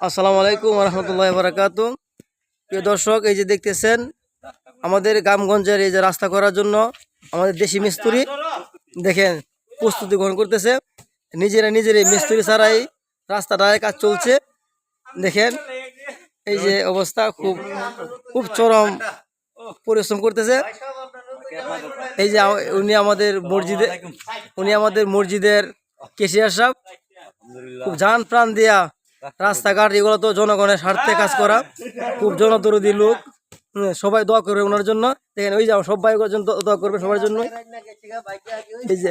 আসসালামু আলাইকুম রহমতুল্লাহ বারাকাত প্রিয় দর্শক, এই যে দেখতেছেন, আমাদের গ্রামগঞ্জের এই যে রাস্তা করার জন্য আমাদের দেশি মিস্ত্রি, দেখেন, প্রস্তুতি গ্রহণ করতেছে। নিজেরা নিজেরই মিস্ত্রি ছাড়াই রাস্তাটায় কাজ চলছে। দেখেন, এই যে অবস্থা খুব খুব চরম পরিশ্রম করতেছে। এই যে উনি আমাদের মসজিদে, উনি আমাদের মসজিদের কেশিয়ার সাহেব, খুব জান প্রাণ দিয়া রাস্তাঘাট, এগুলো তো জনগণের স্বার্থে কাজ করা। খুব জনদরদি লোক। সবাই দোয়া করবে ওনার জন্য। দেখেন, ওই যে আমার সবাই জন্য দোয়া করবে সবার জন্য। এই যে।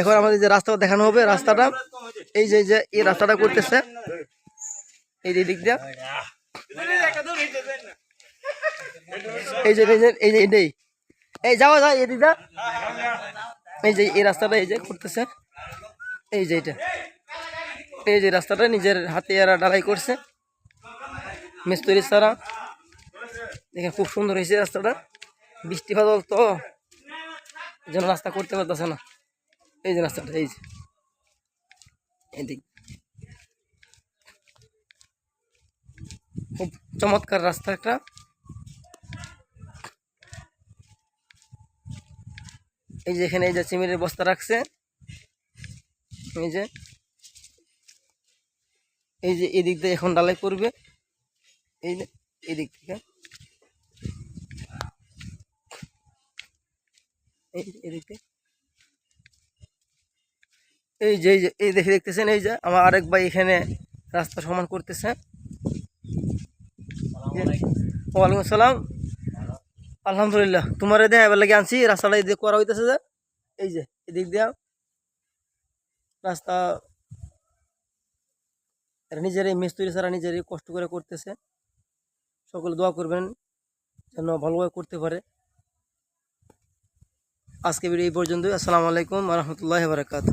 এখন আমাদের যে রাস্তা দেখানো হবে, রাস্তাটা, এই যে যে, এই রাস্তাটা করতেছে। এই যে দিক দিয়া। এই যে এই যে, এই এই যাওয়া যায় এই দিদা এই যে, এই রাস্তাটা এই যে করতেছে। এই যে এটা। এই যে রাস্তাটা নিজের হাতে এরা ডালাই করছে। মিস্ত্রি ছাড়া। দেখেন খুব সুন্দর হয়েছে রাস্তাটা। বৃষ্টি বাদল তো যেন রাস্তা করতে পারতেছে না। এই যে রাস্তাটা, এই যে। খুব চমৎকার রাস্তা একটা। এই যে এখানে এই যে সিমেন্টের বস্তা রাখছে। এই যে এই যে এদিক দিয়ে এখন ডালাই করবে এই যে এদিক থেকে, এই যে এই যে, এই দেখে দেখতেছেন, এই যে আমার আরেক ভাই এখানে রাস্তা সমান করতেছে। ওয়ালাইকুম আসসালাম। আলহামদুলিল্লাহ, তোমার দেখা এবার লাগে আনছি, রাস্তাটা এদিকে করা হইতেছে যে, এই যে, এদিক দিয়া। রাস্তা এরা নিজেরাই মিস্ত্রি ছাড়া নিজেরাই কষ্ট করে করতেছে। সকলে দোয়া করবেন যেন ভালোভাবে করতে পারে। আজকে ভিডিও এই পর্যন্তই। আসসালামু আলাইকুম রহমতুল্লাহ বারকাত